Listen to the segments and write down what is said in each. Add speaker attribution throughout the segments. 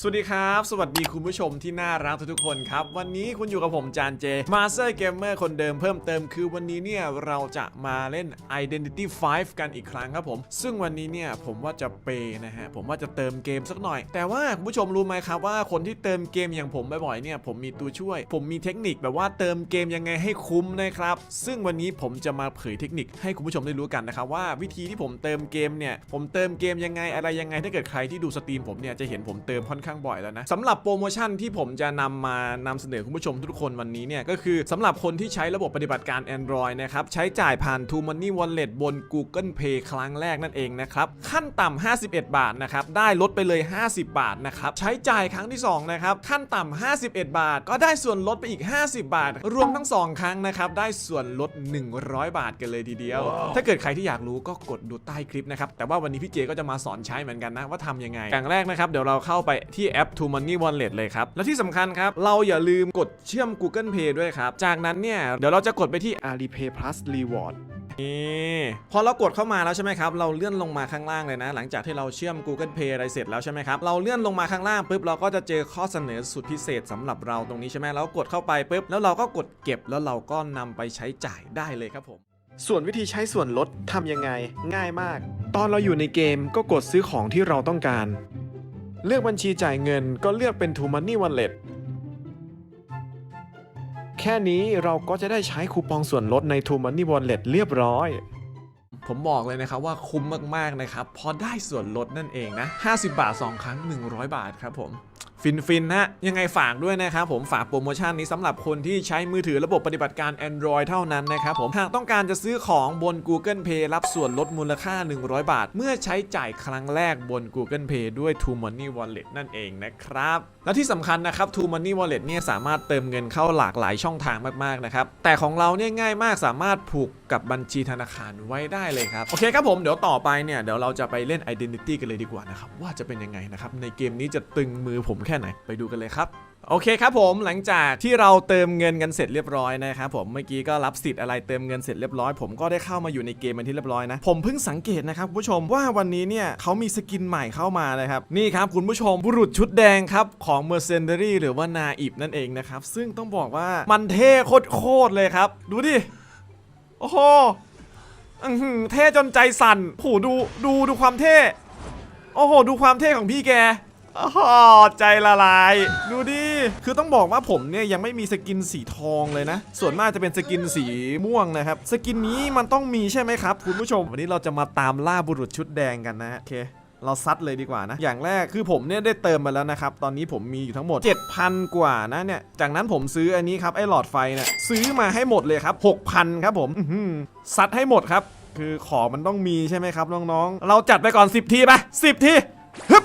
Speaker 1: สวัสดีครับ สวัสดีคุณผู้ชมที่น่ารักทุกๆคนครับ วันนี้คุณอยู่กับผมจานเจมาสเตอร์เกมเมอร์คนเดิมเพิ่มเติมคือวันนี้เนี่ย เราจะมาเล่น Identity 5 กันอีกครั้งครับผม ซึ่งวันนี้เนี่ย ผมว่าจะเปย์นะฮะ ผมว่าจะเติมเกมสักหน่อย แต่ว่าคุณผู้ชมรู้ไหมครับว่าคนที่เติมเกมอย่างผมบ่อยๆเนี่ย ผมมีตัวช่วย ผมมีเทคนิคแบบว่าเติมเกมยังไงให้คุ้มนะครับ ซึ่งวันนี้ผมจะมาเผยเทคนิคให้คุณผู้ชมได้รู้กันนะครับว่าวิธีที่ผมเติมเกมเนี่ยผมเติมเกมยังไงอะไรยังไงถ้าเกิดใครที่ดูสตรีมผมเนี่ยจะเห็นผมเติมค่อนข้างบ่อยแล้วนะสำหรับโปรโมชั่นที่ผมจะนำมานำเสนอคุณผู้ชมทุกคนวันนี้เนี่ยก็คือสำหรับคนที่ใช้ระบบปฏิบัติการ Android นะครับใช้จ่ายผ่าน True Money Wallet บน Google Play ครั้งแรกนั่นเองนะครับขั้นต่ำ51 บาทนะครับได้ลดไปเลย 50 บาทนะครับใช้จ่ายครั้งที่สองนะครับขั้นต่ำ51 บาท ก็ได้ส่วนลดไปอีก 50 บาท รวมทั้ง 2 ครั้งนะครับได้ส่วนลด 100 บาทกันเลยทีเดียว ถ้าเกิดใครที่อยากรู้ก็กดดูใต้คลิปนะครับแต่ว่าวันนี้พี่เจก็จะมาสอนใช้เหมือนกันนะว่าทำยังไงอย่างแรกนะครับเดี๋ยวเราเข้าไปที่แอป True Money Wallet เลยครับ และที่สำคัญครับ เราอย่าลืมกดเชื่อม Google Pay ด้วยครับ จากนั้นเนี่ย เดี๋ยวเราจะกดไปที่ Alipay Plus Reward นี่พอเรากดเข้ามาแล้วใช่ไหมครับ เราเลื่อนลงมาข้างล่างเลยนะ หลังจากที่เราเชื่อม Google Pay อะไรเสร็จแล้วใช่ไหมครับ เราเลื่อนลงมาข้างล่างปุ๊บเราก็จะเจอข้อเสนอสุดพิเศษสำหรับเราตรงนี้ใช่ไหมเรากดเข้าไปปุ๊บแล้วเราก็กดเก็บแล้วเราก็นำไปใช้จ่ายได้เลยครับผม ส่วนวิธีใช้ส่วนลดทำยังไง ง่ายมาก ตอนเราอยู่ในเกมก็กดซื้อของที่เราต้องการ เลือกบัญชีจ่ายเงินก็เลือกเป็น To Money Wallet แค่นี้เราก็จะได้ใช้คูปองส่วนลดใน To Money Wallet เรียบร้อย ผมบอกเลยนะครับว่าคุ้มมากๆนะครับ พอได้ส่วนลดนั่นเองนะ 50 บาท 2 ครั้ง 100 บาทครับผม ฟินฟินฮะยังไงฝากด้วยนะครับผมฝากโปรโมชั่นนี้สำหรับคนที่ใช้มือถือระบบปฏิบัติการ Android เท่านั้นนะครับผมหากต้องการจะซื้อของบน Google Pay รับส่วนลดมูลค่า 100 บาท เมื่อใช้จ่ายครั้งแรกบน Google Pay ด้วย t o Money Wallet นั่นเองนะครับ และที่สำคัญนะครับ True Money Wallet เนี่ยสามารถเติมเงินเข้าหลากหลายช่องทางมากๆนะครับ แต่ของเราเนี่ยง่ายมากสามารถผูกกับบัญชีธนาคารไว้ได้เลยครับ โอเคครับผมเดี๋ยวต่อไปเนี่ยเดี๋ยวเราจะไปเล่น Identity กันเลยดีกว่านะครับ ว่าจะเป็นยังไงนะครับ ในเกมนี้จะตึงมือผมแค่ไหนไปดูกันเลยครับ โอเคครับผมหลังจากที่เราเติมเงินกันเสร็จเรียบร้อยนะครับผมเมื่อกี้ก็รับสิทธิ์อะไรเติมเงินเสร็จเรียบร้อยผมก็ได้เข้ามาอยู่ในเกมเป็นที่เรียบร้อยนะผมเพิ่งสังเกตนะครับคุณผู้ชมว่าวันนี้เนี่ยเขามีสกินใหม่เข้ามานะครับนี่ครับคุณผู้ชมบุรุษชุดแดงครับของ Mercenary หรือว่านาอิบนั่นเองนะครับซึ่งต้องบอกว่ามันเท่โคตรเลยครับ ดูดิโอ้โหอือหือเท่จนใจสั่นโอ้โหดูดูดูความเท่โอ้โห ดูความเท่ของพี่แก โอ้โหใจละลาย ดูดิ คือต้องบอกว่าผมเนี่ยยังไม่มีสกินสีทองเลยนะ ส่วนมากจะเป็นสกินสีม่วงนะครับ สกินนี้มันต้องมีใช่ไหมครับ คุณผู้ชม วันนี้เราจะมาตามล่าบุรุษชุดแดงกันนะโอเคเราซัดเลยดีกว่านะ อย่างแรกคือผมเนี่ยได้เติมมาแล้วนะครับ ตอนนี้ผมมีอยู่ทั้งหมด 7,000 กว่านะเนี่ย จากนั้นผมซื้ออันนี้ครับ ไอ้หลอดไฟเนี่ยซื้อมาให้หมดเลยครับ 6,000 ครับผมซัดให้หมดครับ คือของมันต้องมีใช่ไหมครับน้องๆ เราจัดไปก่อน 10 ทีไป10 ทีฮึบ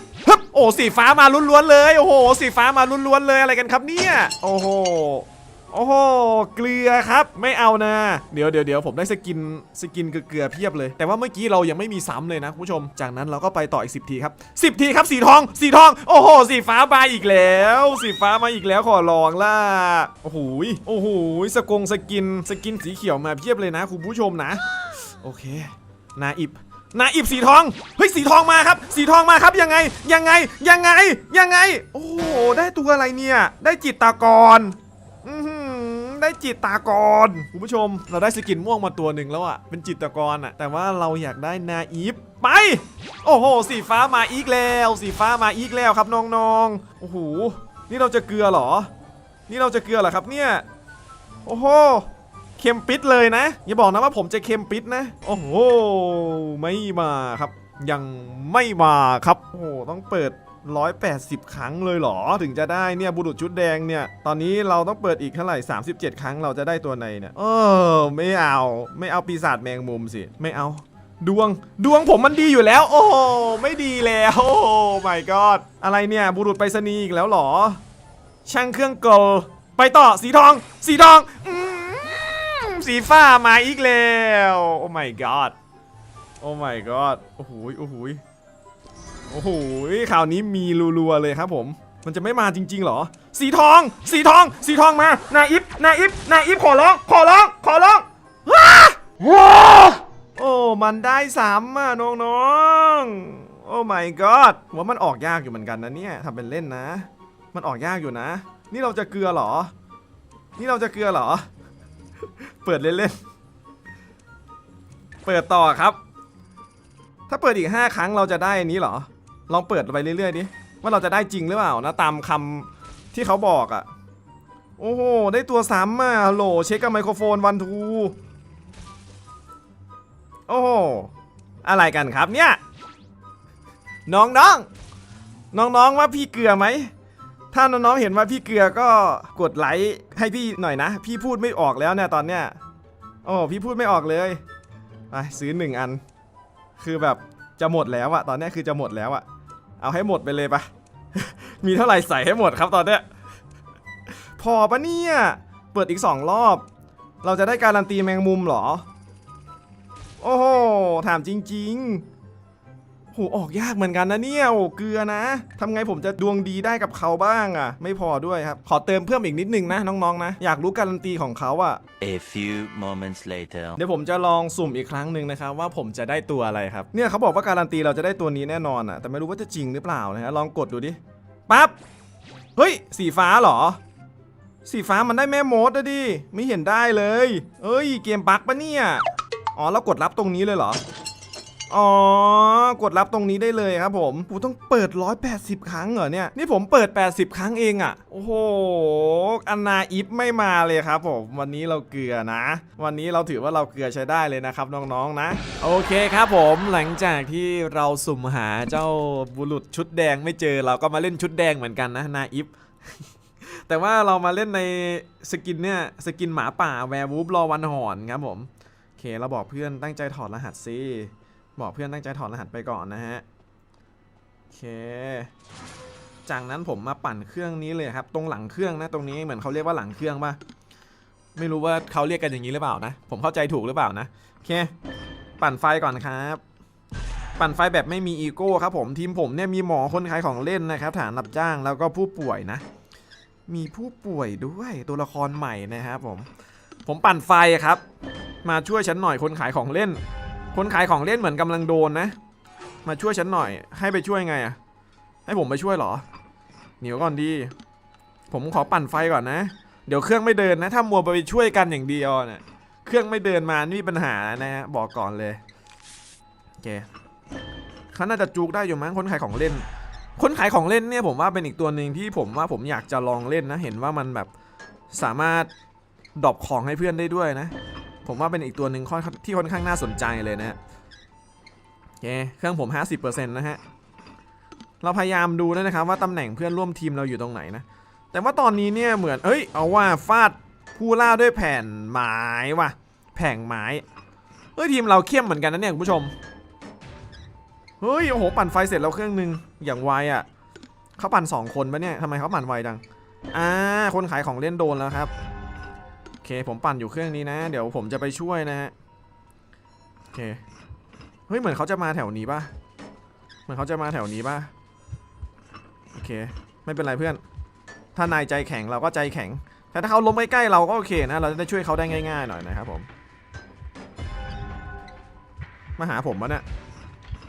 Speaker 1: อ้สีฟ้ามาล้วนๆเลยโอ้โหสีฟ้ามาล้วนๆเลยอะไรกันครับเนี่ยโอ้โหโอ้โหเกลือครับไม่เอานะ เดี๋ยวเดี๋ยวเดี๋ยวผมได้สกินสกินเกลือเพียบเลย แต่ว่าเมื่อกี้เรายังไม่มีซ้ำเลยนะคุณผู้ชม จากนั้นเราก็ไปต่ออีก 10 ทีครับ 10 ทีครับสีทองสีทอง โอ้โห สีฟ้ามาอีกแล้ว สีฟ้ามาอีกแล้วขอลองล่ะโอ้โหโอ้โหสกงสกินสกินสีเขียวมาเพียบเลยนะคุณผู้ชมนะ โอเคนาอิบ นาอิบสีทอง เฮ้ยสีทองมาครับ สีทองมาครับยังไงยังไงยังไงยังไง โอ้โหได้ตัวอะไรเนี่ย ได้จิตตากรได้จิตตากรคุณผู้ชม เราได้สกินม่วงมาตัวหนึ่งแล้วอะเป็นจิตตากรอะแต่ว่าเราอยากได้นาอีฟไป โอ้โห สีฟ้ามาอีกแล้ว สีฟ้ามาอีกแล้วครับน้องๆโอ้โหนี่เราจะเกลือเหรอ นี่เราจะเกลือเหรอครับเนี่ย โอ้โห เค็มปิดเลยนะ อย่าบอกนะว่าผมจะเค็มปิดนะ โอ้โห ไม่มาครับ ยังไม่มาครับ โอ้โห ต้องเปิด 180 ครั้งเลยเหรอ ถึงจะได้เนี่ยบุรุษชุดแดงเนี่ย ตอนนี้เราต้องเปิดอีกเท่าไหร่ 37 ครั้งเราจะได้ตัวในเนี่ยเออไม่เอา ไม่เอาปีศาจแมงมุมสิ ไม่เอา ดวง ดวงผมมันดีอยู่แล้ว โอ้ไม่ดีแล้ว โอ้ my god อะไรเนี่ย บุรุษไปรษณีย์อีกแล้วเหรอ ช่างเครื่องกลไปต่อสีทอง สีทองอื สีฟ้ามาอีกแล้ว โอ้ my god โอ้ my god โอ้โหยโอ้โหยโอ้โหข่าวนี้มีรัวๆเลยครับผม มันจะไม่มาจริงๆหรอ สีทอง สีทอง สีทองมา นาอิฟนาอิฟนาอิฟขอร้อง ขอร้อง ขอร้องโอ้ มันได้สามอะน้องๆ โอ้ my god ว่ามันออกยากอยู่เหมือนกันนะเนี่ยทำเป็นเล่นนะ มันออกยากอยู่นะ นี่เราจะเกลือหรอ นี่เราจะเกลือหรอ ปิดเล่นๆ เปิดต่อครับ ถ้าเปิดอีก 5 ครั้งเราจะได้อันนี้เหรอ ลองเปิดไปเรื่อยๆดิ ว่าเราจะได้จริงหรือเปล่านะ ตามคำที่เขาบอกอะ่ะ โอ้โห ได้ตัวซ้ำอะฮัลโหลเช็คกับไมโครโฟนวันทู โอ้โห อะไรกันครับเนี่ย น้องๆ น้องๆว่าพี่เกลือไหม ถ้าน้องๆเห็นว่าพี่เกลือก็กดไลค์ให้พี่หน่อยนะ พี่พูดไม่ออกแล้วเนี่ยตอนเนี้ยโอ้พี่พูดไม่ออกเลยไปซื้อหนึ่งอัน คือแบบจะหมดแล้วอะตอนเนี้ยคือจะหมดแล้วอะเอาให้หมดไปเลยปะมีเท่าไหร่ใส่ให้หมดครับตอนเนี้ยพอปะเนี่ยเปิดอีกสองรอบ เราจะได้การันตีแมงมุมเหรอ โอ้โหถามจริง ๆ หออกยากเหมือนกันนะเนี่ยโอ้เกลือนะทำไงผมจะดวงดีได้กับเขาบ้างอะไม่พอด้วยครับ ขอเติมเพิ่มอีกนิดนึงนะน้องๆนะ อยากรู้การันตีของเขาอะ
Speaker 2: A few moments later.
Speaker 1: เดี๋ยวผมจะลองสุ่มอีกครั้งหนึ่งนะครับว่าผมจะได้ตัวอะไรครับ เนี่ยเขาบอกว่าการันตีเราจะได้ตัวนี้แน่นอนอะแต่ไม่รู้ว่าจะจริงหรือเปล่านะฮะลองกดดูดิปั๊บเฮ้ย สีฟ้าเหรอ สีฟ้ามันได้แม่มดนะดิไม่เห็นได้เลย เอ้ย เกมบั๊กปะเนี่ยอ๋อเรากดรับตรงนี้เลยเหรอ อ๋อ กดรับตรงนี้ได้เลยครับผมกูต้องเปิด 180 ครั้งเหรอเนี่ย นี่ผมเปิด 80 ครั้งเองอะ่ะ โอ้โห อันนาอิฟไม่มาเลยครับผม วันนี้เราเกลือนะ วันนี้เราถือว่าเราเกลือใช้ได้เลยนะครับน้องๆนะ โอเคครับผมหลังจากที่เราสุ่มหาเจ้าบุรุษชุดแดงไม่เจอเราก็มาเล่นชุดแดงเหมือนกันนะนาอิฟแต่ว่าเรามาเล่นในสกินเนี่ยสกินหมาป่าแวร์วูฟรอวันหอนครับผมโอเคเราบอกเพื่อนตั้งใจถอดรหัสซิ บอกเพื่อนตั้งใจถอดรหัสไปก่อนนะฮะโอเค จากนั้นผมมาปั่นเครื่องนี้เลยครับ ตรงหลังเครื่องนะตรงนี้เหมือนเขาเรียกว่าหลังเครื่องป่ะไม่รู้ว่าเขาเรียกกันอย่างนี้หรือเปล่านะ ผมเข้าใจถูกหรือเปล่านะโอเค ปั่นไฟก่อนครับปั่นไฟแบบไม่มีอีโก้ครับผมทีมผมเนี่ยมีหมอคนขายของเล่นนะครับฐานรับจ้างแล้วก็ผู้ป่วยนะ มีผู้ป่วยด้วยตัวละครใหม่นะครับผม ผมปั่นไฟครับ มาช่วยฉันหน่อยคนขายของเล่น คนขายของเล่นเหมือนกำลังโดนนะ มาช่วยฉันหน่อย ให้ไปช่วยไงอะให้ผมไปช่วยเหรอเหนียวก่อนดี ผมขอปั่นไฟก่อนนะ เดี๋ยวเครื่องไม่เดินนะ ถ้ามัวไปช่วยกันอย่างเดียวเนี่ยเครื่องไม่เดินมานี่มีปัญหานะฮะบอกก่อนเลยโอเคเขาน่าจะจูกได้อยู่มั้งคนขายของเล่น คนขายของเล่นเนี่ยผมว่าเป็นอีกตัวหนึ่งที่ผมว่าผมอยากจะลองเล่นนะ เห็นว่ามันแบบสามารถดรอปของให้เพื่อนได้ด้วยนะ ผมว่าเป็นอีกตัวหนึ่งที่ค่อนข้างน่าสนใจเลยนะฮะโอเคเครื่องผม 50%นะฮะ เราพยายามดูด้วยนะครับว่าตำแหน่งเพื่อนร่วมทีมเราอยู่ตรงไหนนะ แต่ว่าตอนนี้เนี่ยเหมือน เอ้ย เอาว่าฟาดผู้ล่าด้วยแผ่นไม้ว่ะ แผงไม้ เฮ้ยทีมเราเข้มเหมือนกันนะเนี่ยคุณผู้ชม เฮ้ยโอ้โหปั่นไฟเสร็จแล้วเครื่องหนึงอย่างไวอะ่ะเขาปั่นสองคนปะเนี่ยทำไมเขาปั่นไวจัง อ่า คนขายของเล่นโดนแล้วครับ เคผมปั่นอยู่เครื่องนี้นะ เดี๋ยวผมจะไปช่วยนะฮะโอเคเฮ้ยเหมือนเขาจะมาแถวนี้ป่ะเหมือนเขาจะมาแถวนี้ป่ะโอเค ไม่เป็นไรเพื่อน ถ้านายใจแข็งเราก็ใจแข็ง แต่ถ้าเขาล้มใกล้ๆเราก็โอเคนะ เราจะได้ช่วยเขาได้ง่ายๆหน่อยนะครับผมมาหาผมปะเนี่ย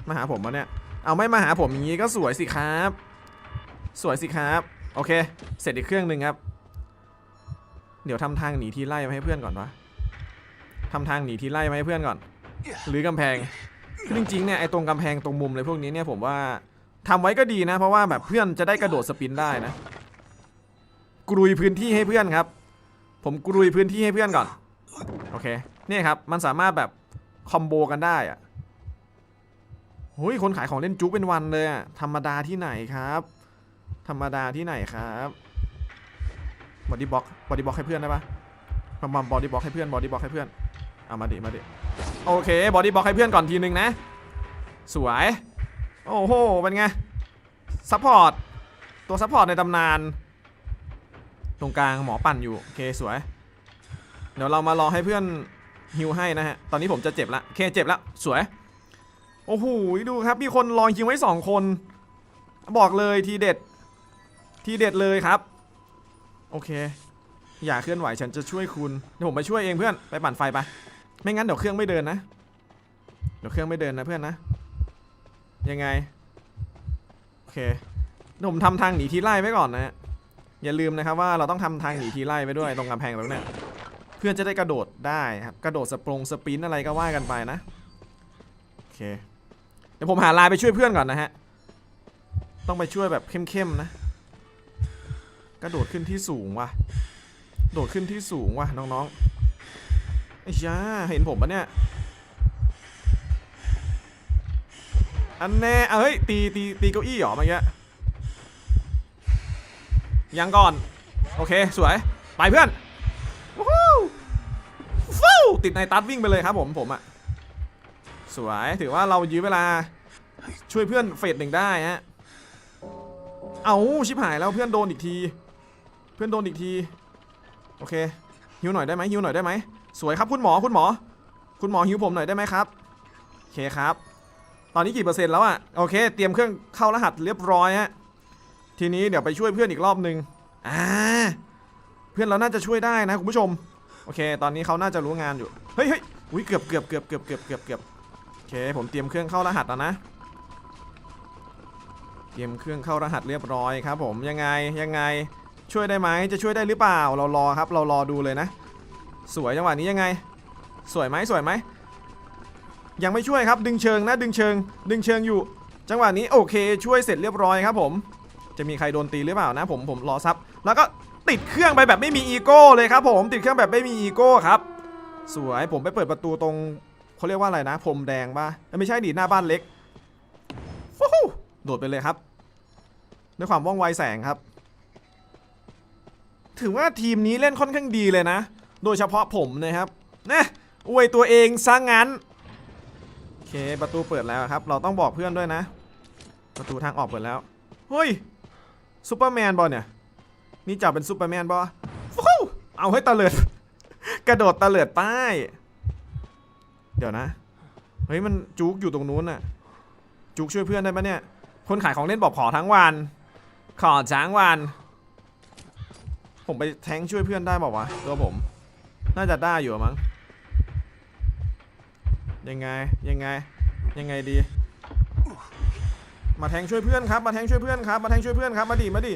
Speaker 1: มาหาผมปะเนี่ยเอาไม่มาหาผมอย่างนี้ก็สวยสิครับ สวยสิครับ โอเค เสร็จอีกเครื่องหนึ่งครับ เดี๋ยวทำทางหนีทีไล่มาให้เพื่อนก่อนวะทำทางหนีทีไล่มาให้เพื่อนก่อน หรือกำแพงคือจริงๆเนี่ยไอ้ตรงกำแพงตรงมุมเลยพวกนี้เนี่ยผมว่าทำไว้ก็ดีนะ เพราะว่าแบบเพื่อนจะได้กระโดดสปินได้นะกรุยพื้นที่ให้เพื่อนครับ ผมกรุยพื้นที่ให้เพื่อนก่อนโอเคเนี่ยครับมันสามารถแบบคอมโบกันได้อะโอ้ยคนขายของเล่นจุ๊เป็นวันเลยอะธรรมดาที่ไหนครับ ธรรมดาที่ไหนครับ บอดี้บ็อกบอดี้บ็อกให้เพื่อนได้ปะมามาบอดี้บ็อกให้เพื่อนบอดี้บ็อกให้เพื่อนเอามาดิมาดิโอเคบอดี้บ็อกให้เพื่อนก่อนทีนึงนะ สวย โอ้โหเป็นไงซัพพอร์ตตัวซัพพอร์ตในตำนาน ตรงกลางหมอปั่นอยู่โอเคสวย เดี๋ยวเรามารอให้เพื่อนฮิวให้นะฮะ ตอนนี้ผมจะเจ็บละโอเคเจ็บละสวย โอ้โหดูครับ มีคนรอฮิวไว้สองคน บอกเลยทีเด็ด ทีเด็ดเลยครับ โอเค อย่าเคลื่อนไหวฉันจะช่วยคุณ เดี๋ยวผมไปช่วยเองเพื่อน ไปปั่นไฟไป ไม่งั้นเดี๋ยวเครื่องไม่เดินนะ เดี๋ยวเครื่องไม่เดินนะเพื่อนนะ ยังไงเคเดี๋ยวผมทำทางหนีทีไล่ไว้ก่อนนะ อย่าลืมนะครับว่าเราต้องทำทางหนีทีไล่ไว้ด้วยตรงกำแพงตรงเนี้ยเพื่อนจะได้กระโดดได้ครับ กระโดดสปรงสปินอะไรก็ว่ากันไปนะ โอเค เดี๋ยวผมหาลายไปช่วยเพื่อนก่อนนะฮะ ต้องไปช่วยแบบเข้มๆนะ กระโดดขึ้นที่สูงว่ะ โดดขึ้นที่สูงว่ะน้องๆไอ้ช้าเห็นผมปะเนี่ย อันแน่เอ้ยตีตีตีเก้าอี้เหรอเมื่อกี้ยังก่อน โอเคสวย ไปเพื่อนวู้ฟู้ติดในตัดวิ่งไปเลยครับผมผมอะสวยถือว่าเรายื้อเวลาช่วยเพื่อนเฟสหนึ่งได้ฮะ เอาชิบหายแล้วเพื่อนโดนอีกที พื่อนโดนอีกที โอเคฮิวหน่อยได้ไหมฮิวหน่อยได้ไหมสวยครับคุณหมอคุณหมอ คุณหมอฮิวผมหน่อยได้ไหมครับโอเคครับ ตอนนี้กี่เปอร์เซ็นต์แล้วอะโอเค เตรียมเครื่องเข้ารหัสเรียบร้อยฮะทีนี้เดี๋ยวไปช่วยเพื่อนอีกรอบหนึ่งอ่าเพื่อนเราน่าจะช่วยได้นะคุณผู้ชมโอเค ตอนนี้เขาน่าจะรู้งานอยู่เฮ้ยเฮ้ยอุ้ยเกือบเกือบเกือบเกือบเกือบเกือบเกือบโอเค ผมเตรียมเครื่องเข้ารหัสแล้วนะเตรียมเครื่องเข้ารหัสเรียบร้อยครับ ผมยังไงยังไง ช่วยได้ไหมจะช่วยได้หรือเปล่า เรารอครับ เรารอดูเลยนะ สวยจังหวะนี้ยังไง สวยไหมสวยไหม ยังไม่ช่วยครับ ดึงเชิงนะ ดึงเชิง ดึงเชิงอยู่ จังหวะนี้โอเค ช่วยเสร็จเรียบร้อยครับผม จะมีใครโดนตีหรือเปล่านะ ผมผมรอซับ แล้วก็ติดเครื่องไปแบบไม่มีอีโก้เลยครับผม ติดเครื่องแบบไม่มีอีโก้ครับ สวยผมไปเปิดประตูตรงเขาเรียกว่าอะไรนะพรมแดงป่ะไม่ใช่ดิหน้าบ้านเล็กโดดไปเลยครับ ด้วยความว่องไวแสงครับ ถือว่าทีมนี้เล่นค่อนข้างดีเลยนะ โดยเฉพาะผมนะครับนะอวยตัวเองซะงั้นโอเคประตูเปิดแล้วครับ เราต้องบอกเพื่อนด้วยนะ ประตูทางออกเปิดแล้วเฮ้ยซูเปอร์แมนบอลเนี่ยนี่จับเป็นซูเปอร์แมนบอสเอาให้ตะเลิด กระโดดตะเลิดป้ายเดี๋ยวนะเฮ้ยมันจุกอยู่ตรงนู้นน่ะจุกช่วยเพื่อนได้ปะเนี่ย คนขายของเล่นบอกขอทั้งวัน ขอจ้างวัน ผมไปแทงช่วยเพื่อนได้บอกวะตัวผม น่าจะได้อยู่มั้ง ยังไงยังไง ยังไงดี มาแทงช่วยเพื่อนครับ มาแทงช่วยเพื่อนครับ มาแทงช่วยเพื่อนครับ มาดิมาดิ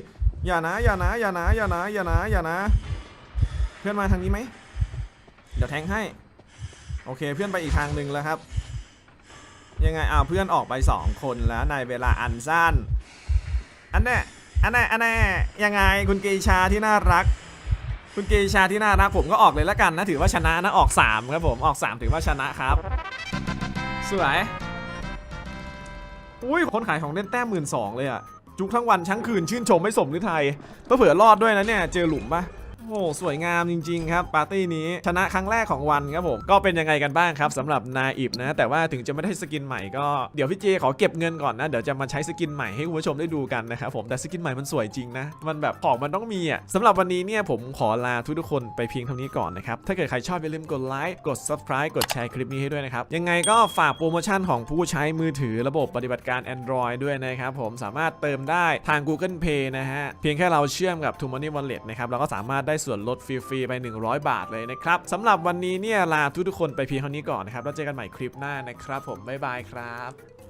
Speaker 1: อย่านะอย่านะอย่านะอย่านะอย่านะอย่านะ เพื่อนมาทางนี้ไหมเดี๋ยวแทงให้ โอเคเพื่อนไปอีกทางหนึ่งแล้วครับ ยังไงอ้าวเพื่อนออกไปสองคนแล้วในเวลาอันสั้น อันแน่ อันน่อันน่ยังไงคุณเกชาที่น่ารัก คุณเกชาที่น่ารักผมก็ออกเลยละกันนะถือว่าชนะนะออก 3 ครับผมออก 3 ถือว่าชนะครับ สวยอุ้ยคนขายของเล่นแต้มหมื่นสองเลยอะจุกทั้งวันทั้งคืนชื่นชมไม่สมฤทัยเผื่อรอดด้วยนะเนี่ยเจอหลุมปะ โอ้โหสวยงามจริง ๆ ครับ ปาร์ตี้นี้ชนะครั้งแรกของวันครับผมก็เป็นยังไงกันบ้างครับสำหรับนาอิบนะ แต่ว่าถึงจะไม่ได้สกินใหม่ก็เดี๋ยวพี่เจขอเก็บเงินก่อนนะเดี๋ยวจะมาใช้สกินใหม่ให้คุณผู้ชมได้ดูกันนะครับผมแต่สกินใหม่มันสวยจริงนะ มันแบบของมันต้องมีอะสำหรับวันนี้เนี่ยผมขอลาทุกๆคนไปเพียงเท่านี้ก่อนนะครับถ้าเกิดใครชอบอย่าลืมกดไลค์กด subscribe กดแชร์คลิปนี้ให้ด้วยนะครับยังไงก็ฝากโปรโมชั่นของผู้ใช้มือถือระบบปฏิบัติการ Android ด้วยนะครับผมสามารถเติมได้ทาง Google Pay นะฮะเพียงแค่เราเชื่อมกับ t o Money Wallet นะครับเราก็สามารถได้ส่วนลดฟรีๆไป 100 บาทเลยนะครับสำหรับวันนี้เนี่ยลาทุกๆคนไปเพียงเท่านี้ก่อนนะครับแล้วเจอกันใหม่คลิปหน้านะครับ ผมบ๊ายบายครับ